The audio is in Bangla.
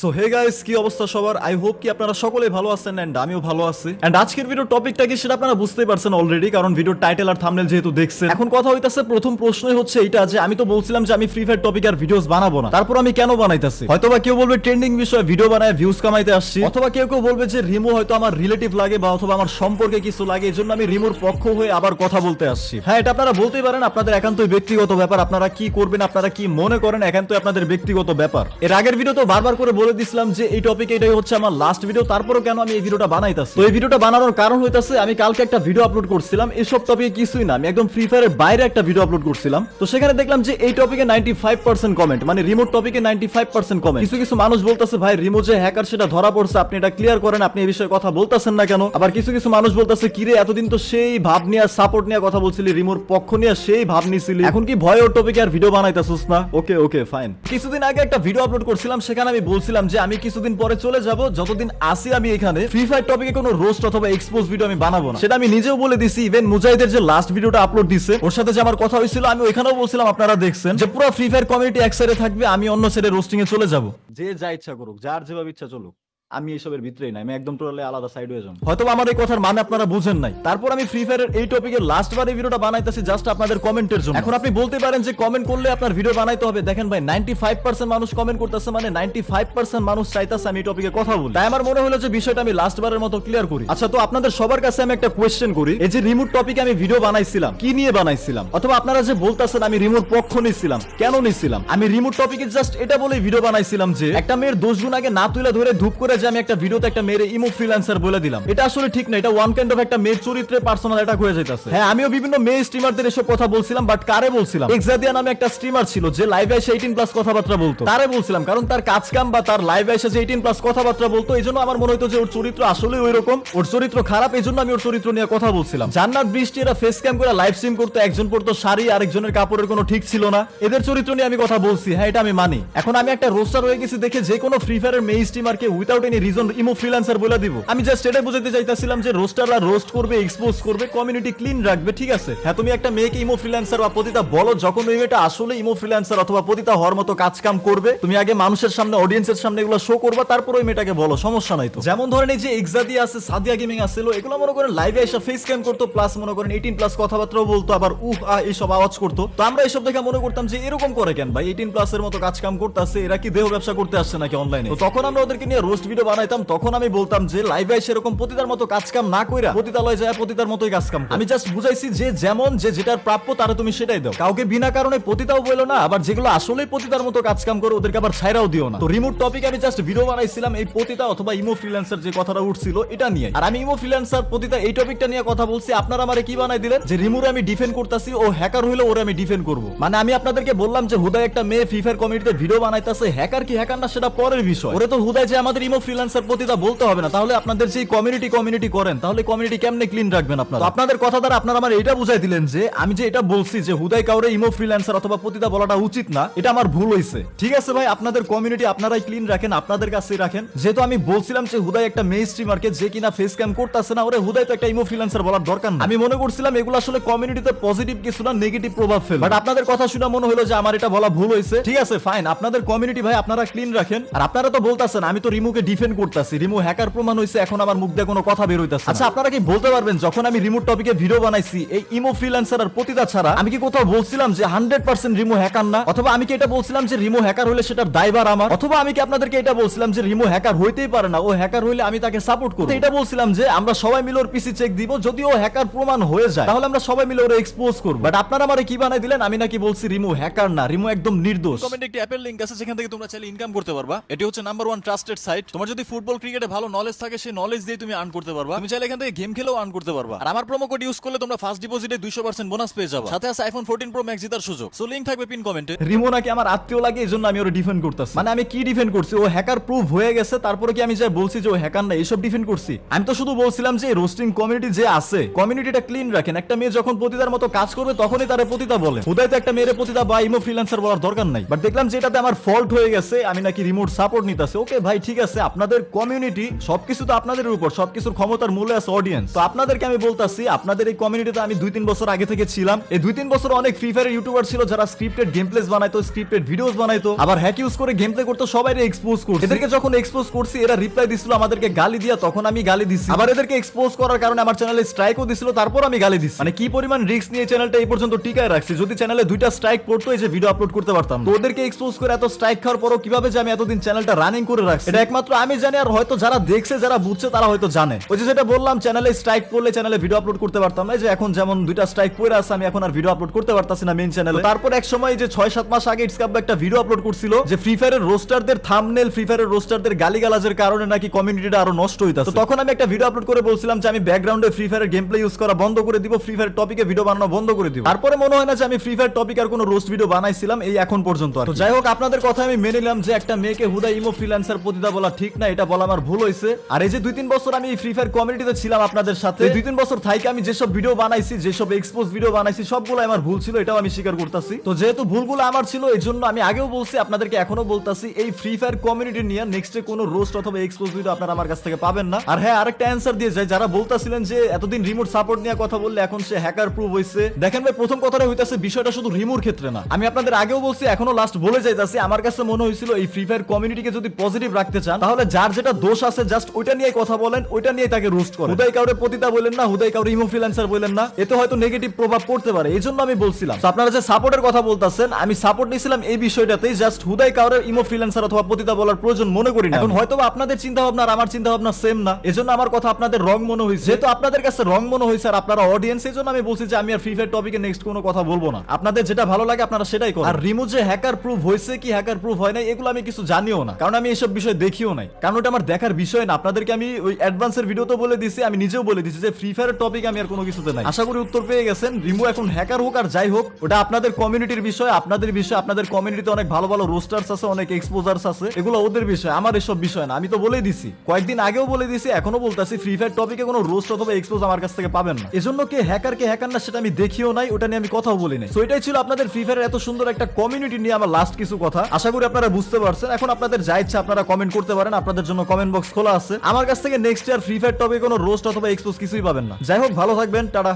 সো হে গাইস কি অবস্থা সবার? আই হোপ কি আপনারা সকলে ভালো আছেন এন্ড আমিও ভালো আছি। এন্ড আজকের ভিডিও টপিকটা কি সেটা আপনারা বুঝতেই পারছেন অলরেডি কারণ ভিডিও টাইটেল আর থাম্বনেল যেহেতু দেখছেন। এখন কথা হইতাছে, প্রথম প্রশ্নই হচ্ছে এইটা যে আমি তো বলছিলাম যে আমি ফ্রি ফায়ার টপিক আর ভিডিওস বানাবো না। তারপর আমি কেন বানাইতাছি? হয়তোবা কেউ বলবে ট্রেন্ডিং বিষয়ে ভিডিও বানায় ভিউজ কামাইতে আসছি। অথবা কেউ কেউ বলবে যে রিমো হয়তো আমার রিলেটিভ লাগে বা অথবা আমার সম্পর্কে কিছু লাগে এই জন্য আমি রিমোর পক্ষ হয়ে আবার কথা বলতে আসছি। হ্যাঁ এটা আপনারা বলতেই পারেন, আপনাদের একান্তই ব্যক্তিগত ব্যাপার, আপনারা কি করবেন, আপনারা কি মনে করেন, একান্তই আপনাদের ব্যক্তিগত ব্যাপার। এর আগের ভিডিও তো বারবার করে বলে দিছিলাম যে এই টপিক এটাই হচ্ছে আমার লাস্ট ভিডিও তারপরও কেন আমি এই ভিডিওটা বানাইতাছি? তো এই ভিডিওটা বানানোর কারণ হইতাছে, আমি কালকে একটা ভিডিও আপলোড করছিলাম, এসব টপিকে কিছুই না, আমি একদম ফ্রি ফায়ারের বাইরে একটা ভিডিও আপলোড করছিলাম। তো সেখানে দেখলাম যে এই টপিকে নাইনটি ফাইভ পার্সেন্ট কমেন্ট মানে রিমোট টপিকে নাইনটি ফাইভ পার্সেন্ট কমেন্ট কিছু কিছু মানুষ বলতেছে, ভাই রিমোট যে হ্যাকার সেটা ধরা পড়ছে, আপনি এটা ক্লিয়ার করেন, আপনি এই বিষয়ে কথা বলতেছেন না কেন? আবার কিছু কিছু মানুষ বলতেছে কিরে এতদিন তো সেই ভাব নিয়ে সাপোর্ট নিয়ে কথা বলছিলি রিমোর পক্ষ নিয়ে সেই ভাব নিছিলি। এখন কি ভয় ওর টপিকে আর ভিডিও বানাইতেছিস না? ওকে ওকে ফাইন কিছুদিন আগে একটা ভিডিও আপলোড করছিলাম, সেখানে আমি বলছিলাম যে আমি কিছুদিন পরে চলে যাব, যতদিন আসি আমি এখানে। ফ্রি ফায়ার টপিকে কোনো রোস্ট অথবা এক্সপোজ ভিডিও আমি বানাবো না। সেটা আমি নিজেও বলে দিছি ইভেন মুজাহিদের যে লাস্ট ভিডিওটা আপলোড দিছে, ওর সাথে যে আমার কথা হয়েছিল, আমি ওইখানেও বলছিলাম, আপনারা দেখছেন যে পুরো ফ্রি ফায়ার কমিউনিটি এক সাইডে থাকবে, আমি অন্য সাইডে রোস্টিং এ চলে যাব। যে যা ইচ্ছা করুক, যার যেভাবে ইচ্ছা চলুক। আমি এসবের ভিতরেই নাই আমি একদম টোটালি আলাদা সাইড হয়ে যাব। হয়তো আমার এই কথার মানে আপনারা বুঝেন নাই। তারপর আমি ফ্রি ফায়ারের এই টপিকে লাস্ট বার এই ভিডিওটা বানাইতেছি জাস্ট আপনাদের কমেন্টের জন্য। এখন আপনি বলতে পারেন যে কমেন্ট করলে আপনার ভিডিও বানাইতে হবে। দেখেন ভাই নাইনটি ফাইভ পার্সেন্ট মানুষ কমেন্ট করতেছে মানে নাইনটি ফাইভ পার্সেন্ট মানুষ চাইতেছে আমি এই টপিকে কথা বলি। তাই আমার মনে হলো যে বিষয়টা আমি লাস্ট বারের মতো ক্লিয়ার করি। আচ্ছা তো আপনাদের সবার কাছে আমি একটা কোয়েশ্চেন করি। এই যে রিমোট টপিকে আমি ভিডিও বানাইছিলাম কি নিয়ে বানাইছিলাম? অথবা আপনারা যে বলতেছেন আমি রিমোট পক্ষ নিছিলাম কেন নিছিলাম? আমি রিমোট টপিকে জাস্ট এটা বলে ভিডিও বানাইছিলাম যে একটা মেয়ের দোষ গুণ আগে না তুলে ধরে ধূপ করে যে আমি একটা ভিডিওতে একটা মেয়ের ইমো ফ্রিল্যান্সার বলে দিলাম। এটা আসলে ঠিক না এটা ওয়ান কাইন্ড অফ একটা মেয়ের চরিত্রে পার্সোনাল অ্যাটাক হয়ে যাইতাছে। হ্যাঁ আমিও বিভিন্ন মেয়ে স্ট্রিমারদের এসব কথা বলছিলাম বাট কারে বলছিলাম? এক্সাদিয়া নামে একটা স্ট্রিমার ছিল যে লাইভে এসে 18 প্লাস কথাবার্তা বলতো। তারে বলছিলাম কারণ তার কাজ কাম বা তার লাইভে এসে যে 18 প্লাস কথাবার্তা বলতো এই জন্য আমার মনে হতো যে ওর চরিত্র আসলে ওই রকম ওর চরিত্র খারাপ এই জন্য আমি ওর চরিত্র নিয়ে কথা বলছিলাম। জান্নাত বৃষ্টি এরা ফেস ক্যাম করে লাইভ স্ট্রিম করতো একজন পড়তো শাড়ি আরেকজনের কাপড়ের কোনো ঠিক ছিল না। এদের চরিত্র নিয়ে আমি কথা বলছি হ্যাঁ এটা আমি মানি। এখন আমি একটা রোস্টার হয়ে গেছি দেখে যে কোনো ফ্রি ফায়ারের মেই স্ট্রিমারকে without any reason emo freelancer বলে দিব। আমি জাস্ট এটাই বুঝাতে চাইতেছিলাম যে রোস্টাররা রোস্ট করবে এক্সপোজ করবে কমিউনিটি ক্লিন রাখবে, ঠিক আছে? হ্যাঁ তুমি একটা মেয়েকে ইমো ফ্রিল্যান্সার বা পতিতা বলো, যখন ওই মেয়েটা আসলে ইমো ফ্রিল্যান্সার অথবা পতিতা হওয়ার মতো কাজ কাম করবে, তুমি আগে মানুষের সামনে অডিয়েন্সের সামনে এগুলো শো করবা, তারপর ওই মেয়েটাকে বলো, সমস্যা নাই তো। যেমন ধরেন এই যে এক্সাদি আছে সাদিয়া গেমিং আসছিল এগুলো মনে করেন লাইভে এসে ফেস ক্যাম করতো প্লাস মনে করেন এইটিন প্লাস কথাবার্তাও বলতো, আবার উহ, আহ, এইসব আওয়াজ করতো। তো আমরা এইসব দেখে মনে করতাম যে এরকম করে কেন ভাই? এইটিন প্লাস এর মতো কাজ কাম করতেছে, এরা কি দেহ ব্যবসা করতে আসছে নাকি অনলাইনে তো তখন আমরা ওদেরকে নিয়ে রোস্ট ভিডিও বানাইতাম, তখন আমি বলতাম যে, লাইভে এসে এরকম পতিতার মতো কাজ কাম না কইরা পতিতালয় যায় পতিতার মতোই কাজ কাম আমি জাস্ট বুঝাইছি যে, যেমন যে যেটার প্রাপ্য, তারা তুমি সেটাই দাও। কাউকে বিনা কারণে পতিতাও বলো না, আবার যেগুলো আসলে পতিতার মতো কাজ কাম করো, ওদেরকে আবার ছাইরাও দিও না। তো রিমোট টপিক আমি জাস্ট ভিডিও বানাইছিলাম, এই পতিতা অথবা ইমো ফ্রিল্যান্সার যে কথাটা উঠছিল, এটা নিয়ে। আর আমি ইমো ফ্রিল্যান্সার পতিতা, এই টপিকটা নিয়ে কথা বলছি, আপনারা আমারে কি বানাই দিলেন? যে রিমুর আমি ডিফেন্ড করতেছি, ও হ্যাকার হইলে ওরে আমি ডিফেন্ড করব। মানে আমি আপনাদেরকে বললাম যে হুদায় একটা মেয়ে ফ্রি ফায়ার কমিটিতে ভিডিও বানাইতেছে হ্যাকার কি হ্যাকার না, সেটা পরের বিষয়। ওরে তো হুদায় যে আমাদের ইমো ফ্রিল্যান্সার পতিতা বলতে হবে না। তাহলে আপনাদের যে কমিউনিটি কমিউনিটি করেন, তাহলে কমিউনিটি কেমনে ক্লিন রাখবেন আপনারা? আপনাদের কথা দ্বারা আপনারা আমার এটা বুঝাই দিলেন যে, আমি যে এটা বলছি যে হুদাই কাউরে ইমো ফ্রিল্যান্সার অথবা পতিতা বলাটা উচিত না, এটা আমার ভুল হয়েছে ঠিক আছে ভাই, আপনাদের কমিউনিটি আপনারাই ক্লিন রাখেন, আপনাদের কাছেই রাখেন। যেহেতু আমি বলছিলাম যে হুদাই একটা মেয়ে স্ট্রিমারকে যে কিনা ফেস ক্যাম করতেছে না, ওরে হুদাই তো একটা ইমো ফ্রিল্যান্সার বলার দরকার না আমি মনে করছিলাম এগুলো আসলে কমিউনিটিতে পজিটিভ কিছু না নেগেটিভ প্রভাব ফেলে বাট আপনাদের কথা শুনে মনে হলো যে আমার এটা বলা ভুল হয়েছে ঠিক আছে ফাইন আপনাদের কমিউনিটি ভাই, আপনারা ক্লিন রাখেন। আর আপনারা তো বলতেছেন, আমি তো রিমুকে ডিফেন্ড করতেছি রিমু হ্যাকার প্রমাণ হয়েছে এখন আমার মুখ দিয়ে কোনো কথা বের হইতাছে আচ্ছা আপনারা কি বলতে পারবেন যখন আমি রিমোট টপিকে ভিডিও বানাইছি এই ইমো ফ্রিল্যান্সার আর পতিতা ছাড়া আমি কি কোথাও বলছিলাম যে হান্ড্রেড পার্সেন্ট রিমো হ্যাকার না? অথবা আমি কি এটা বলছিলাম যে রিমো হ্যাকার হলে সেটার দায়বার আমার? অথবা আমি কি আপনাদেরকে এটা বলছিলাম যে রিমো হ্যাকার হইতেই পারে না ও হ্যাকার হইলে আমি তাকে সাপোর্ট করব। এটা বলছিলাম যে আমরা সবাই মিলে ওর পিসি চেক দিব যদি ও হ্যাকার প্রমাণ হয়ে যায় তাহলে আমরা সবাই মিলে ওরে এক্সপোজ করব। বাট আপনারা আমারে কি বানাই দিলেন? আমি নাকি বলছি রিমো হ্যাকার না রিমো একদম নির্দোষ। কমেন্টে একটি অ্যাপের লিংক আছে যেখান থেকে তোমরা চাইলে ইনকাম করতে পারবা। এটি হচ্ছে নাম্বার ওয়ান ট্রাস্টেড সাইট তোমার যদি ফুটবল ক্রিকেটে ভালো নলেজ থাকে, সেই নলেজ দিয়ে তুমি আর্ন করতে পারবা। তুমি চাইলে এখান থেকে গেম খেলেও আর্ন করতে পারবা। আর আমার প্রোমো কোড ইউজ করলে তোমরা ফার্স্ট ডিপোজিটে দুইশো পার্সেন্ট বোনাস পেয়ে যাবে। সাথে আছে আইফোন ফোরটিন প্রো ম্যাক্স জেতার সুযোগ। সো লিংক থাকবে পিন কমেন্টে রিমো নাকি আমার আত্মীয় লাগে, এই জন্য আমি ওর ডিফেন্ড করতেছি। মানে আমি কি ডিফেন্ড করছি? ও হ্যাকার প্রুফ হয়ে গেছে, তারপরে কি আমি যে বলছি যে ও হ্যাকার না, এইসব ডিফেন্ড করছি? আমি তো শুধু বলছিলাম যে রোস্টিং কমিউনিটি যে আছে কমিউনিটিটা ক্লিন রাখেন। একটা মেয়ে যখন পতিতার মতো কাজ করবে, তখনই তারা পতিতা বলে। হুদায় তো একটা মেয়ের পতিতা বা ইমো ফ্রিল্যান্সার বলার দরকার নাই। বাট দেখলাম যে এটাতে আমার ফল্ট হয়ে গেছে, আমি নাকি রিমোট সাপোর্ট নিতেছে। ওকে ভাই, ঠিক আছে আপনাদের কমিউনিটি সবকিছু তো আপনাদের উপর, সবকিছুর ক্ষমতার মূল্য আছে অডিয়েন্স তো আপনাদেরকে আমি বলতাছি, আপনাদের এই কমিউনিটিতে আমি দুই তিন বছর আগে থেকে ছিলাম। এই দুই তিন বছর অনেক ফ্রি ফায়ার ইউটিউবার ছিল যারা স্ক্রিপ্টেড গেম প্লেস বানাইতো স্ক্রিপ্টেড ভিডিওস বানাইতো। আবার হ্যাক ইউজ করে গেম প্লে করতো সবাই এক্সপোজ করছে। এদেরকে যখন এক্সপোজ করছি, এরা রিপ্লাই দিছিল আমাদেরকে গালি দিয়া, তখন আমি গালি দিছি। আবার এদেরকে এক্সপোজ করার কারণে আমার চ্যানেলে স্ট্রাইকও দিছিল, তারপর আমি গালি দিছি। মানে কি পরিমাণ রিস্ক নিয়ে চ্যানেলটা এই পর্যন্ত টিকায় রাখছি? যদি চ্যানেলে দুইটা স্ট্রাইক পড়তো, এই যে ভিডিও আপলোড করতে পারতাম তো ওদেরকে এক্সপোজ করে এত স্ট্রাইক খাওয়ার পরও কীভাবে যে আমি এতদিন চ্যানেলটা রানিং করে রাখছি? এটা একমাত্র আমি জানি আর হয়তো যারা দেখছে যারা বুঝছে তারা হয়তো জানে। ওই যে যেটা বললাম চ্যানেলে স্ট্রাইক পড়লে চ্যানেলে ভিডিও আপলোড করতে পারতাম না। যে এখন যেমন দুইটা স্ট্রাইক পড়ে আছে আমি এখন আর ভিডিও আপলোড করতে পারতাছি না মেইন চ্যানেলে তারপর এক সময় যে ছয় সাত মাস আগে ইটসকাপ একটা ভিডিও আপলোড করছিল যে ফ্রি ফায়ারের রোস্টারদের থামনেল ফ্রি ফায়ারের রোস্টারদের গালিগালাজের কারণে নাকি কমিউনিটিটা আরও নষ্ট হইতাছে। তো তখন আমি একটা ভিডিও আপলোড করে বলছিলাম যে আমি ব্যাকগ্রাউন্ডে ফ্রি ফায়ারের গেম প্লে ইউজ করা বন্ধ করে দিব ফ্রি ফায়ার টপিকে ভিডিও বানানো বন্ধ করে দিব। তারপরে মনে হয় না যে আমি ফ্রি ফায়ার টপিক আর কোনো রোস্ট ভিডিও বানাইছিলাম এই এখন পর্যন্ত আর যাই হোক আপনাদের কথা আমি মেনে নিলাম যে একটা মেয়েকে হুদা ইমো ফ্রিল্যান্সার পতিতা বলা ঠিক না, এটা বলা আমার ভুল হয়েছে আর এই যে দুই তিন বছর আমি ফ্রি ফায়ার কমিউনিটিতে ছিলাম আপনাদের সাথে দুই তিন বছর থাইকে আমি যেসব ভিডিও বানাইছি, যেসব এক্সপোজ ভিডিও বানাইছি সবগুলো আমার ভুল ছিল, এটাও আমি স্বীকার করতেছি। তো যেহেতু ভুলগুলো আমার ছিল, এই জন্য আমি আগেও বলছি, আপনাদেরকে এখনও বলতাছি, এই ফ্রি ফায়ার কমিউনিটি নিয়ে নেক্সটে কোনো রোস্ট অথবা এক্সপোজ ভিডিও আপনারা আমার কাছ থেকে পাবেন না। আর হ্যাঁ আরেকটা অ্যান্সার দিয়ে যায় যারা বলতাছিলেন যে এতদিন রিমোট সাপোর্ট নিয়ে কথা বললে এখন সে হ্যাকার প্রুভ হয়েছে দেখেন ভাই, প্রথম কথাটা হইতাছে, বিষয়টা শুধু রিমোর ক্ষেত্রে না। আমি আপনাদের আগেও বলছি এখনও লাস্ট বলে যাইতাছি, আমার কাছে মনে হয়েছিল এই ফ্রি ফায়ার কমিউনিটিকে যদি পজিটিভ রাখতে চান, তাহলে যার যেটা দোষ আছে জাস্ট ওইটা নিয়ে কথা বলেন ওইটা নিয়ে তাকে রোস্ট করেন। হুদাই কাউরে পতিতা বলেন না হুদাই কাউরে ইমো ফ্রিল্যান্সার বলেন না এতে হয়তো নেগেটিভ প্রভাব পড়তে পারে এই জন্য আমি বলছিলাম। আপনারা যে সাপোর্টের কথা বলতাছেন আমি সাপোর্ট নিয়েছিলাম এই বিষয়টাতেই জাস্ট হুদাই কাউরে ইমো ফ্রিল্যান্সার অথবা পতিতা বলার প্রয়োজন মনে করি না এখন হয়তো আপনাদের চিন্তা ভাবনা আর আমার চিন্তা ভাবনা সেম না এজন্য আমার কথা আপনাদের রং মনে হয়েছে। যেহেতু আপনাদের কাছে রং মনে হয়েছে আর আপনারা অডিয়েন্স এই জন্য আমি বলছি যে আমি আর ফ্রি ফায়ার টপিকে নেক্সট কোনো কথা বলব না। আপনাদের যেটা ভালো লাগে আপনারা সেটাই করুন। আর রিমু যে হ্যাকার প্রুফ হয়েছে কি হ্যাকার প্রুফ হয় না এগুলো আমি কিছু জানিও না কারণ আমি এসব বিষয় দেখিও নাই। কারণ ওটা আমার দেখার বিষয় না। আপনাদেরকে আমি ওই অ্যাডভান্সের ভিডিওতে বলে দিছি, আমি নিজেও বলে দিছি যে ফ্রি ফায়ারের টপিক আমি আর কোনো কিছুতে নাই। আশা করি উত্তর পেয়ে গেছেন। রিমু এখন হ্যাকার হোক আর যাই হোক, ওটা আপনাদের কমিউনিটির বিষয়, আপনাদের বিষয়, আপনাদের কমিউনিটিতে অনেক ভালো ভালো রোস্টার্স আছে, অনেক এক্সপোজার্স আছে, এগুলো ওদের বিষয়, আমার এসব বিষয় না। আমি তো বলেই দিছি। কয়েকদিন আগেও বলে দিছি এখনও বলতাছি ফ্রি ফায়ার টপিকে কোনো রোস্ট অথবা এক্সপোজ আমার কাছ থেকে পাবেন না। এজন্য কে হ্যাকার কে হ্যাকার না, সেটা আমি দেখিও নাই, ওটা নিয়ে আমি কথাও বলি নাই। তো এটাই ছিল আপনাদের ফ্রি ফায়ার এত সুন্দর একটা কমিউনিটি নিয়ে আমার লাস্ট কিছু কথা। আশা করি আপনারা বুঝতে পারছেন। এখন আপনাদের যা ইচ্ছা আপনারা কমেন্ট করতে পারেন। আপনাদের জন্য কমেন্ট বক্স খোলা আছে। আমার কাছ থেকে নেক্সট ইয়ার ফ্রি ফায়ার টপে কোনো রোস্ট অথবা এক্সপোজ কিছুই পাবেন না। যাই হোক, ভালো থাকবেন, টাটা।